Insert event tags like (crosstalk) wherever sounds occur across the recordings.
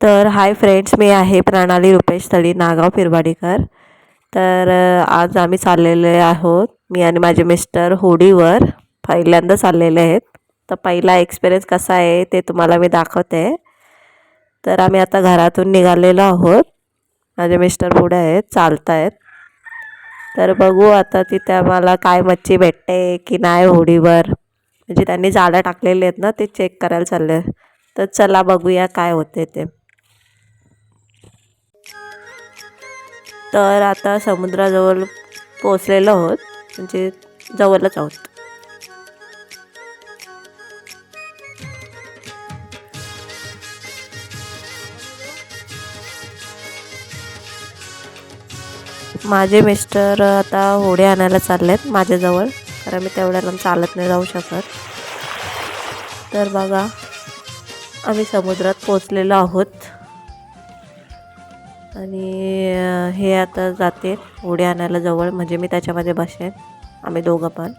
तर hi friends मी आहे प्रणाली रुपेश तळी नागाव फिरवाडीकर तर आज आम्ही चाललेले आहोत मी आणि माझे मिस्टर होडीवर. पहिल्यांदा चाललेले आहेत. तर पहिला एक्सपिरियन्स कसा आहे ते तुम्हाला मी दाखवते. तर आम्ही आता घरातून निघालेलो आहोत. माझे मिस्टर पुढे आहेत चालत आहेत तर बघू आता तिथे आम्हाला काय मच्छी भेटते की नाही होडीवर. म्हणजे त्यांनी जाळं टाकलेले आहेत ना ते चेक करायला चालले. तर चला बघूया काय होते ते. तर आता समुद्राजवळ पोचलेलो आहोत. म्हणजे जवळच आहोत. माझे मिस्टर आता होडे आणायला चालले आहेत माझ्याजवळ. कारण मी तेवढ्या लांब चालत नाही जाऊ शकत. तर बघा आम्ही समुद्रात पोचलेलो आहोत. आणि हे आता जाते होडी आणायला जवळ. म्हणजे मी त्याच्यामध्ये बसेन. आम्ही दोघं पण.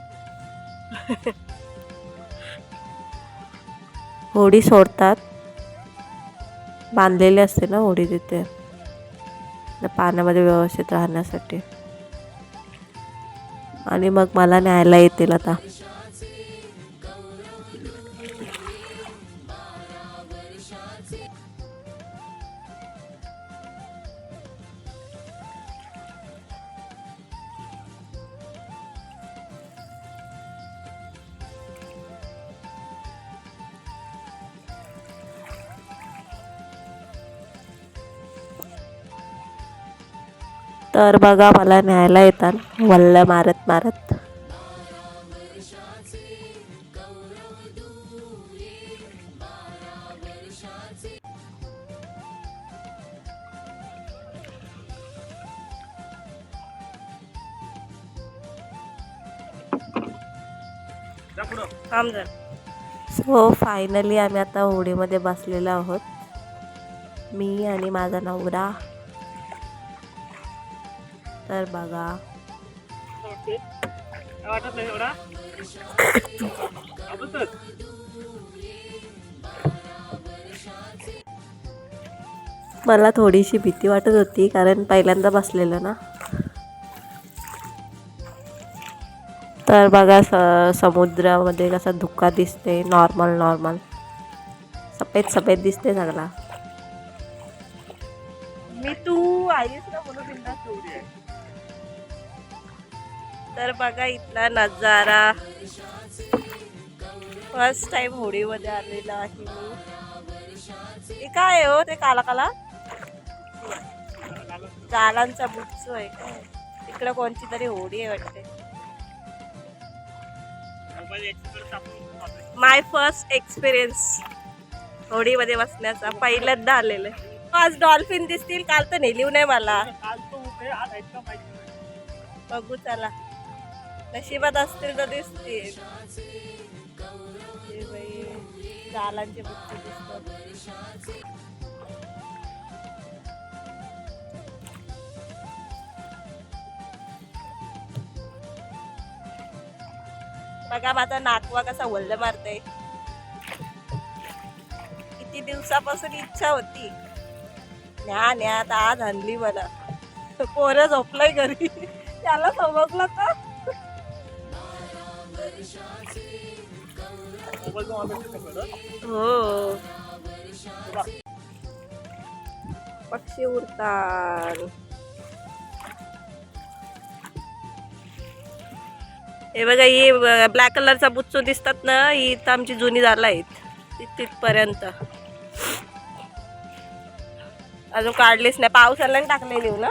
होडी सोडतात. बांधलेली असते ना होडी तिथे. पाण्यामध्ये व्यवस्थित राहण्यासाठी. आणि मग मला न्यायला येतील आता. तर बघा मला न्यायला येतात. वल्ल मारत मारत. सो फायनली आम्ही आता होडीमध्ये बसलेलो आहोत. मी आणि माझा नवरा. तर बघा. मला थोडीशी भीती वाटत होती कारण पहिल्यांदा बसलेलं ना. तर बघा स समुद्रामध्ये कसा धुका दिसते नॉर्मल नॉर्मल सफेद सफेद दिसते सगळा. मी तू आईस ना म्हणून तर बघा इथला नजारा. फर्स्ट टाइम होडीमध्ये आलेला आहे मी. काय हो ते काला काला जालांचा बुच्चू आहे काय? इकडं कोणती तरी होडी आहे वाटते. माय फर्स्ट एक्सपिरियन्स होडीमध्ये बसण्याचा. पहिल्यांदा आलेलं. आज डॉल्फिन दिसतील. काल तर नेलीव नाही मला. बघू चला. नशिबात असतील तर दिसतील. हे बुक्के दिसतात. बघा माझा नाकवा कसा वल्ल मारते किती दिवसापासून इच्छा होती. न्या न्या आता आज आणली मला. पोरं झोपलंय घरी. (laughs) त्याला समजलं तर हो. पक्षी उडतात. हे बघा ही ब्लॅक कलरचा बुच्चू दिसतात ना ही तर आमची जुनी झाला आहेत. तिथपर्यंत. अजून काढलीच नाही. पावसाला टाकलेली ना?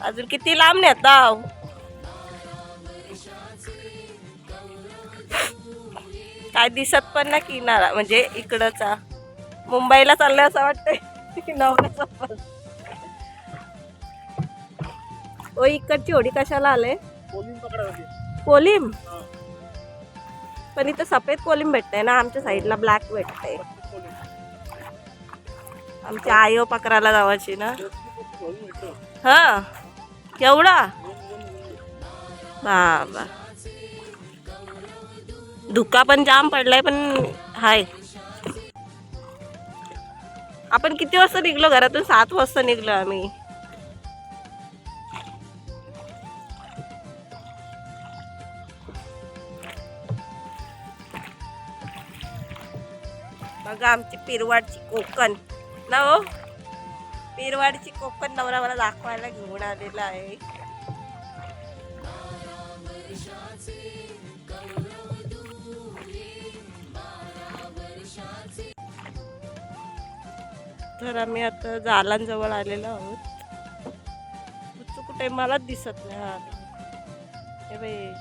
अजून किती लांब नेता काय दिसत पण ना किनारा म्हणजे इकडचा. मुंबईला चाललंय असं वाटतंय. नवऱ्याचं ओ इकडची होडी कशाला आले? कोलिम पण इथं सफेद कोलिम भेटतंय ना आमच्या साईडला ब्लॅक भेटतंय. आमची आयो पकडायला जावायची ना. हा. केवढा? बाबा. धुका पण जाम पडलाय पण हाय. आपण किती वाजता निघलो? घरातून सात वाजता निघलो आम्ही. बघा आमची पिरवाडची कोकण. ना हो? पिरवाडची कोकण नवरा मला दाखवायला घेऊन आलेला आहे. तर आम्ही आता जालांजवळ आलेलो आहोत. तू कुठे मलाच दिसत नाही. हा. हे बाई.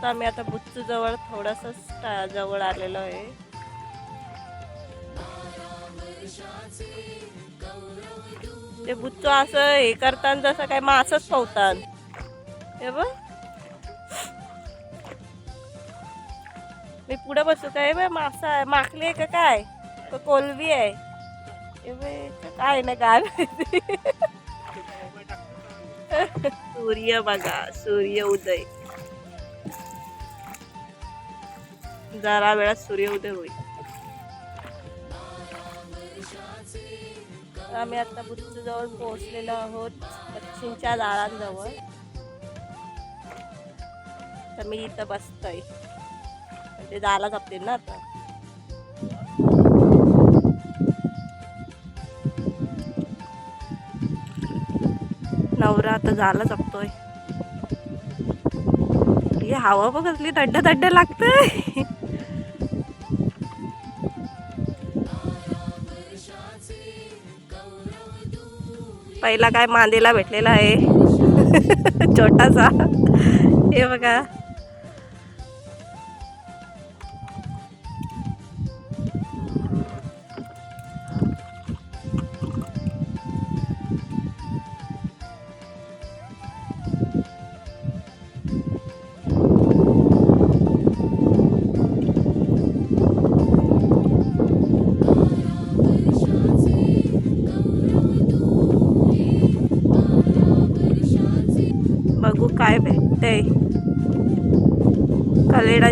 तर आम्ही आता बुच्चू जवळ थोडस जवळ आलेलो आहे. ते बुच्चू असं हे करताना जसं काय मासच पवतात हे बघ. पुढे बसू काय बाय मासा आहे माकली आहे का काय? का कोलवी आहे? ए बे, काय ना काय (laughs) सूर्य बघा सूर्य उदय. जरा वेळात सूर्य उदय होईल. आम्ही आता बुद्धजवळ जवळ पोहोचलेलो आहोत पश्चिमच्या दारांजवळ तर मी इथं बसतोय. ते जायला जपतील ना आता. नवरा आता जाला जपतोय. ही हवा बघ असली थड्ड थंड लागतंय. पहिला काय मांदेला भेटलेला आहे. (laughs) छोटासा. हे बघा.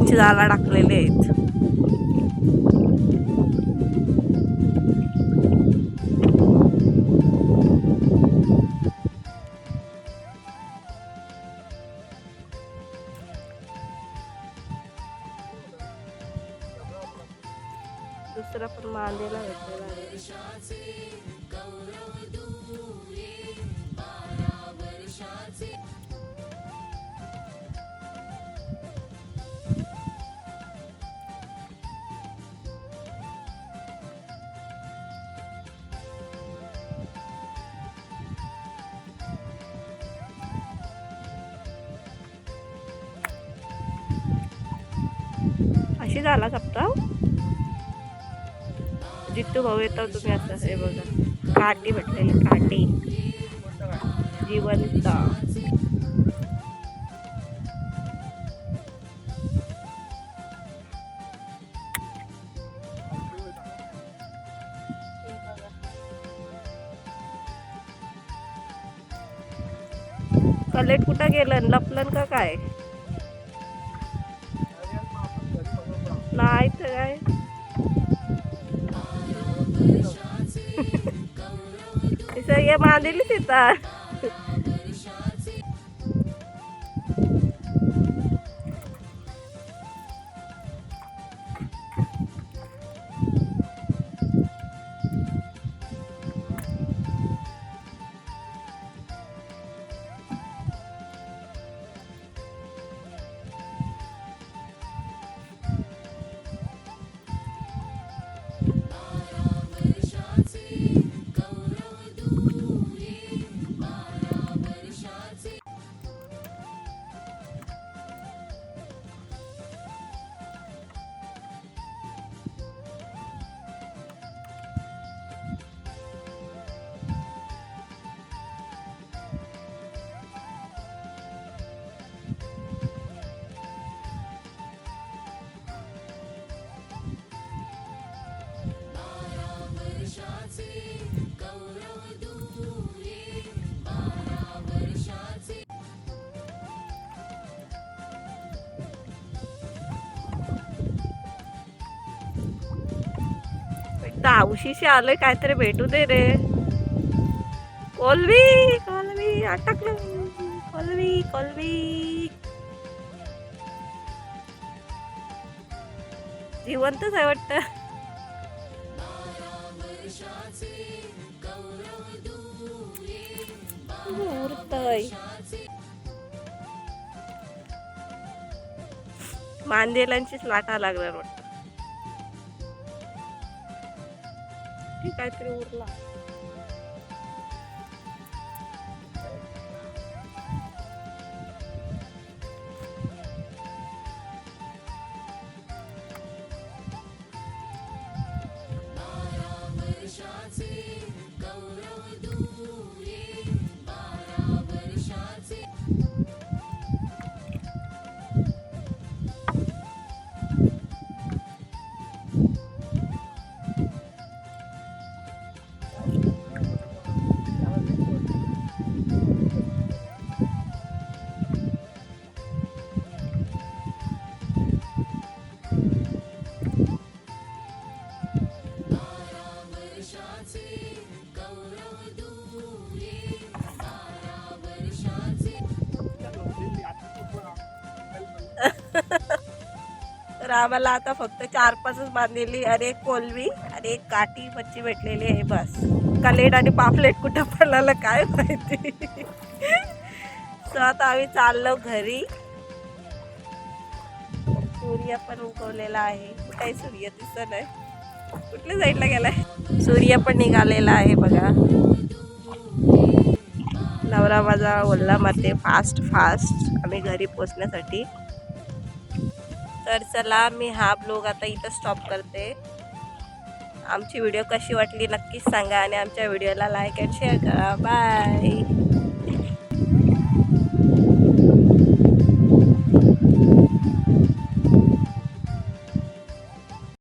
कलेडांची जाला टाकलेले आहेत. दुसरा पण मांदेला आहे. किती झाला सप्ताह जितू भाऊ येतो तुम्ही आता हे बघा. काठी भेटलेली काठी जिवंत. कलेट कुठं गेलं? लपलं का काय? नाही तर काय हे सगळे बांधलेलीच आता इथं हौशीशी आलोय काहीतरी भेटू दे रे. कोलवी कोलवी अटकलं कोलवी कोलवी. जिवंतच आहे वाटतं. मांदेलांचीच लाटा लागणार वाटतं. ठीक काहीतरी उरला तर आम्हाला आता फक्त चार पाचच बांधलेली आणि एक कोलवी आणि एक काठी मच्छी भेटलेली आहे बस. कलेट आणि पापलेट कुठं पडलेलं काय माहिती? सो आता आम्ही चाललो घरी. सूर्य पण उगवलेला आहे. काही सूर्य दिसत नाही. कुठल्या साईडला गेलाय? सूर्य पण निघालेला आहे बघा. नवरा माझा ओल्ला मारते फास्ट फास्ट आम्ही घरी पोचण्यासाठी तर चला मी हा ब्लॉग आता इथं स्टॉप करते. आमची व्हिडिओ कशी वाटली नक्कीच सांगा आणि आमच्या व्हिडिओला लाईक अँड शेअर करा. बाय